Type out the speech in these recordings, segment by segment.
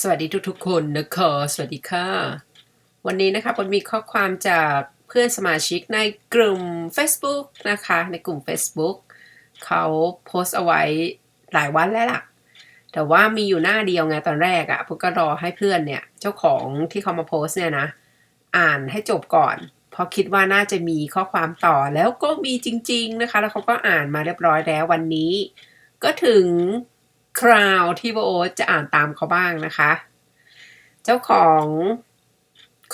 สวัสดีทุกๆคนนะคะสวัสดีค่ะ วันนี้นะคะผมมีข้อความจากเพื่อนสมาชิกในกลุ่ม Facebook นะคะ ในกลุ่ม Facebook เขาโพสต์เอาไว้หลายวันแล้วล่ะ แต่ว่ามีอยู่หน้าเดียวไงตอนแรกอะ่ะผมก็รอให้เพื่อนเนี่ย เจ้าของที่เขามาโพสต์เนี่ยนะ อ่านให้จบก่อน เพราะคิดว่าน่าจะมีข้อความต่อแล้วก็มีจริง ๆนะคะ แล้วเขาก็อ่านมาเรียบร้อยแล้ววันนี้ ก็ถึง คราวที่โบโอจะอ่านตามเขาบ้างนะคะ เจ้าของ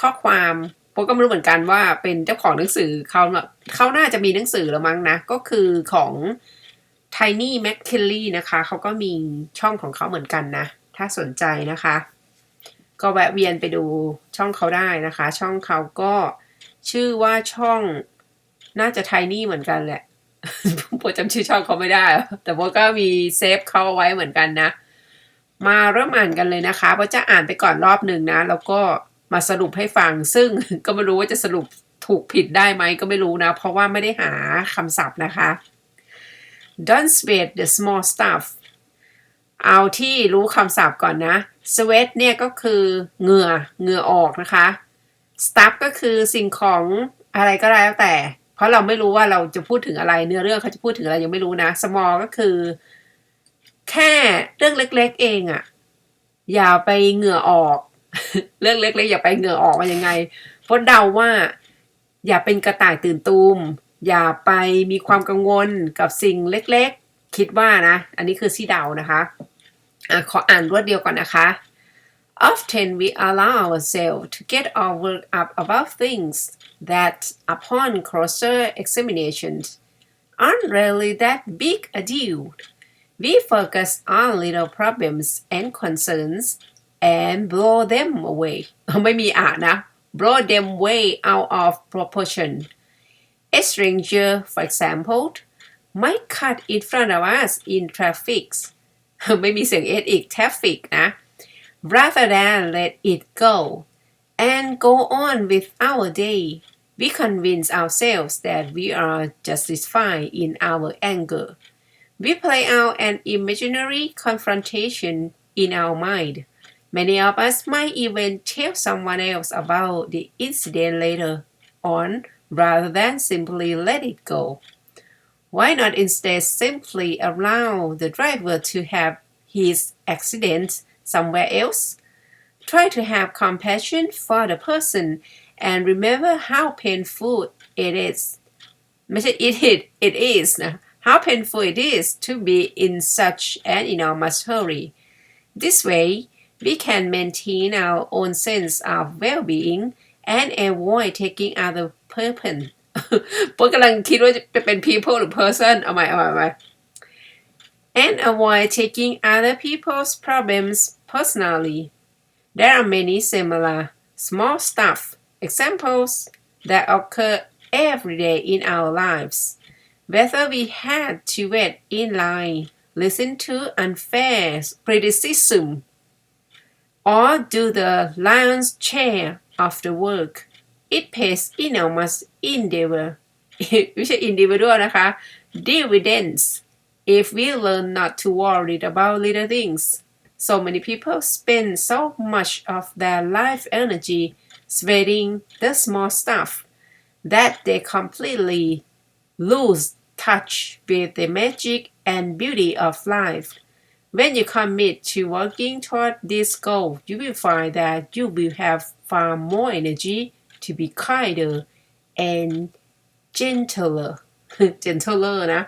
ข้อความโบก็ไม่รู้เหมือนกันว่าเป็นเจ้าของหนังสือเขาเขาน่าจะมีหนังสือแล้วมั้งนะ ก็คือของ Tiny m c k i n l y นะคะเขาก็มีช่องของเขาเหมือนกันนะ ถ้าสนใจนะคะ ก็แวะเวียนไปดูช่องเขาได้นะคะ ช่องเขาก็ชื่อว่าช่องน่าจะ Tiny เหมือนกันแหละ โบจำชื่อช่องเขาไม่ได้ แต่โบก็มีเซฟเขาเอาไว้เหมือนกันนะ มาเริ่มอ่านกันเลยนะคะโบจะอ่านไปก่อนรอบหนึ่งนะ แล้วก็มาสรุปให้ฟัง ซึ่งก็ไม่รู้ว่าจะสรุปถูกผิดได้ไหมก็ไม่รู้นะ เพราะว่าไม่ได้หาคำศัพท์นะคะ don't sweat the small stuff เอาที่รู้คำศัพท์ก่อนนะ sweat เนี่ยก็คือเหงื่อเหงื่อออกนะคะ stuff ก็คือสิ่งของอะไรก็แล้วแต่ เพราะเราไม่รู้ว่าเราจะพูดถึงอะไรเนื้อเรื่องเขาจะพูดถึงอะไรยังไม่รู้นะ small ก็คือ แค่เรื่องเล็ก ๆ เองอะอย่าไปเหงื่อออก เรื่องเล็กๆอย่าไปเหงื่อออกมันยังไงเพราะเดาว่า อย่าเป็นกระต่ายตื่นตูม อย่าไปมีความกังวลกับสิ่งเล็กๆ คิดว่านะ อันนี้คือซี่เดานะคะอะขออ่านรวดเดียวก่อนนะคะ Often we allow ourselves to get all worked up about things that, upon closer examination, aren't really that big a deal. We focus on little problems and concerns and blow them away. ไม่มีอ่านนะ blow them way out of proportion. A stranger, for example, might cut in front of us in traffic. ไม่มีเสียง s อีก traffic นะ rather than let it go and go on with our day. We convince ourselves that we are justified in our anger. We play out an imaginary confrontation in our mind. Many of us might even tell someone else about the incident later on rather than simply let it go. Why not instead simply allow the driver to have his accident somewhere else? Try to have compassion for the person and remember how painful it is. ไม่ใช่ it is it is นะ how painful it is to be in such an enormous hurry. This way, we can maintain our own sense of well-being and avoid taking other person ปกำลังคิดว่าจะเป็น people หรือ person เอาใหม่เอาใหม่เอาใหม่ and avoid taking other people's problems personally. There are many similar small stuff examples that occur every day in our lives. Whether we had to wait in line, listen to unfair criticism, or do the lion's share of the work, it pays enormous endeavor ไม่ใช่ individual นะคะ dividends if we learn not to worry about little things. So many people spend so much of their life energy sweating the small stuff that they completely lose touch with the magic and beauty of life. When you commit to working toward this goal, you will find that you will have far more energy to be kinder and gentler. gentler นะ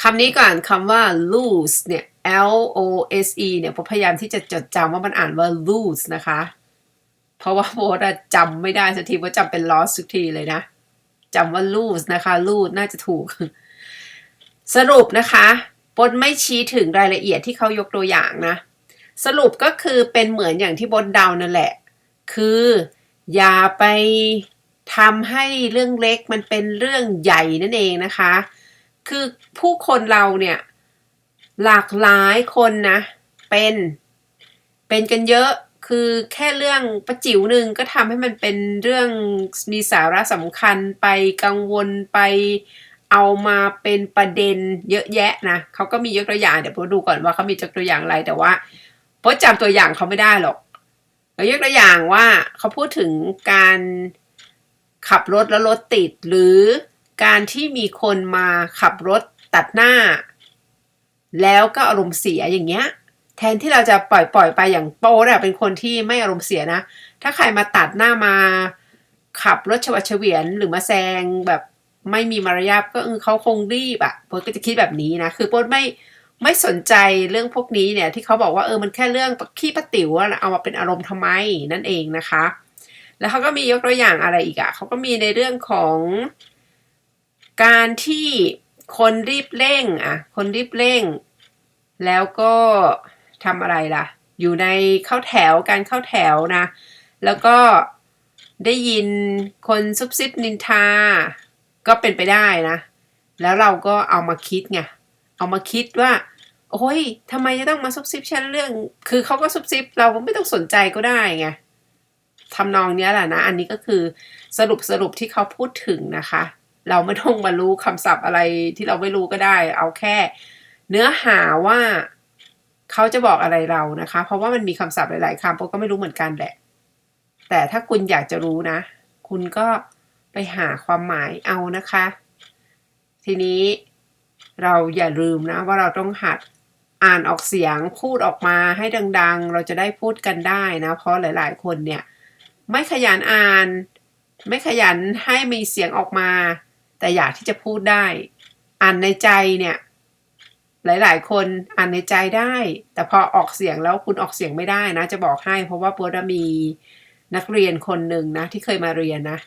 คำนี้ก่อนคำว่า lose เนี่ย L O S E เนี่ยผมพยายามที่จะจดจำว่ามันอ่านว่า lose นะคะ เพราะว่าโบทจำไม่ได้สักทีว่าจำเป็น loss ทุกทีเลยนะจำว่า lose นะคะ lose น่าจะถูก สรุปนะคะบดไม่ชี้ถึงรายละเอียดที่เขายกตัวอย่างนะ สรุปก็คือเป็นเหมือนอย่างที่บดเดานั่นแหละ คือ อย่าไปทำให้เรื่องเล็กมันเป็นเรื่องใหญ่นั่นเองนะคะ คือผู้คนเราเนี่ย หลากหลายคนนะ เป็น เป็นกันเยอะคือแค่เรื่องประจิ๋วหนึ่งก็ทำให้มันเป็นเรื่องมีสาระสำคัญไปกังวลไปเอามาเป็นประเด็นเยอะแยะนะเขาก็มียกตัวอย่างเดี๋ยวผมดูก่อนว่าเขามียกตัวอย่างอะไรแต่ว่าเพราะจำตัวอย่างเขาไม่ได้หรอกเรายกตัวอย่างว่าเขาพูดถึงการขับรถแล้วรถติด หรือการที่มีคนมาขับรถตัดหน้า แล้วก็อารมณ์เสียอย่างเงี้ย แทนที่เราจะปล่อยปล่อยไปอย่างโป้เนี่ยเป็นคนที่ไม่อารมณ์เสียนะ ถ้าใครมาตัดหน้ามา ขับรถชวัดเฉวียนหรือมาแซงแบบไม่มีมารยาทก็เออเขาคงรีบอะ่ะโป๊ก็จะคิดแบบนี้นะ คือโป๊ไม่ไม่สนใจเรื่องพวกนี้เนี่ยที่เขาบอกว่าเออมันแค่เรื่องขี้ปะติ๋วอะเอามาเป็นอารมณ์ทำไมนั่นเองนะคะ แล้วเขาก็มียกตัวอย่างอะไรอีกอะ่ะเขาก็มีในเรื่องของการที่ คนรีบเร่งอะ คนรีบเร่ง แล้วก็ทำอะไรล่ะ อยู่ในเข้าแถวการเข้าแถวนะ แล้วก็ได้ยินคนซุบซิบนินทา ก็เป็นไปได้นะ แล้วเราก็เอามาคิดไง เอามาคิดว่า โอ้ยทำไมจะต้องมาซุบซิบฉันเรื่อง คือเขาก็ซุบซิบเราไม่ต้องสนใจก็ได้ไงทำนองนี้แหละนะ อันนี้ก็คือสรุปสรุปที่เขาพูดถึงนะคะ เราไม่ต้องมารู้คำศัพท์อะไรที่เราไม่รู้ก็ได้ เอาแค่ เนื้อหาว่าเขาจะบอกอะไรเรานะคะ เพราะว่ามันมีคำศัพท์หลาย ๆคำผมก็ไม่รู้เหมือนกันแหละ แต่ถ้าคุณอยากจะรู้นะ คุณก็ไปหาความหมายเอานะคะ ทีนี้เราอย่าลืมนะว่าเราต้องหัดอ่านออกเสียงพูดออกมาให้ดัง ๆ เราจะได้พูดกันได้นะ เพราะหลาย ๆ คนเนี่ย ไม่ขยันอ่าน ไม่ขยันให้มีเสียงออกมา แต่อยากที่จะพูดได้ อ่านในใจเนี่ย หลาย ๆ คนอ่านในใจได้ แต่พอออกเสียงแล้วคุณออกเสียงไม่ได้นะ จะบอกให้ เพราะว่าปัวมีนักเรียนคนหนึ่งนะ ที่เคยมาเรียนนะ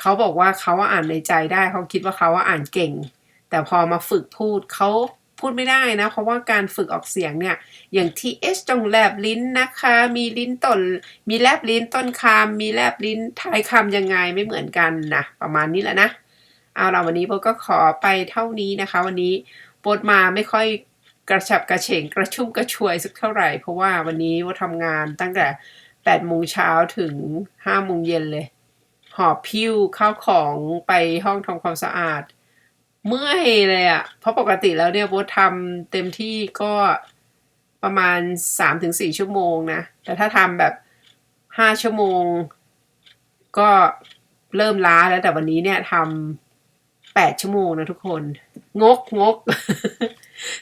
เขาบอกว่าเขาอ่านในใจได้เขาคิดว่าเขาว่าอ่านเก่ง แต่พอมาฝึกพูดเขาพูดไม่ได้นะ เพราะว่าการฝึกออกเสียงเนี่ย อย่างที่เอสจงแลบลิ้นนะคะ มีลิ้นต้น มีแลบลิ้นต้นคำมีแลบลิ้นท้ายคำยังไงไม่เหมือนกันนะ ประมาณนี้แหละนะ เอาเราวันนี้โบก็ขอไปเท่านี้นะคะ วันนี้โบมาไม่ค่อยกระฉับกระเฉงกระชุ่มกระชวยสักเท่าไหร่ เพราะว่าวันนี้ว่าทำงานตั้งแต่แปดโมงเช้าถึงห้าโมงเย็นเลย หอบพิ้วข้าวของไปห้องทำความสะอาด เมื่อยเลยอะ่ะ เพราะปกติแล้วเนี่ยโบทำเต็มที่ก็ประมาณสามถึงสี่ชั่วโมงนะ แต่ถ้าทำแบบห้าชั่วโมง ก็เริ่มล้าแล้วแต่วันนี้เนี่ยทำ แปดชั่วโมงนะทุกคน งกงก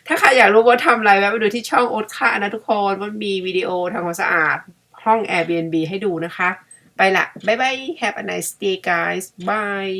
ถ้าใครอยากรู้ว่าทำอะไรแวะไปดูที่ช่องโอ๊ตค่านะทุกคนมันมีวิดีโอทำความสะอาดห้อง Airbnb ให้ดูนะคะ ไปละ บ๊ายบาย have a nice day guys bye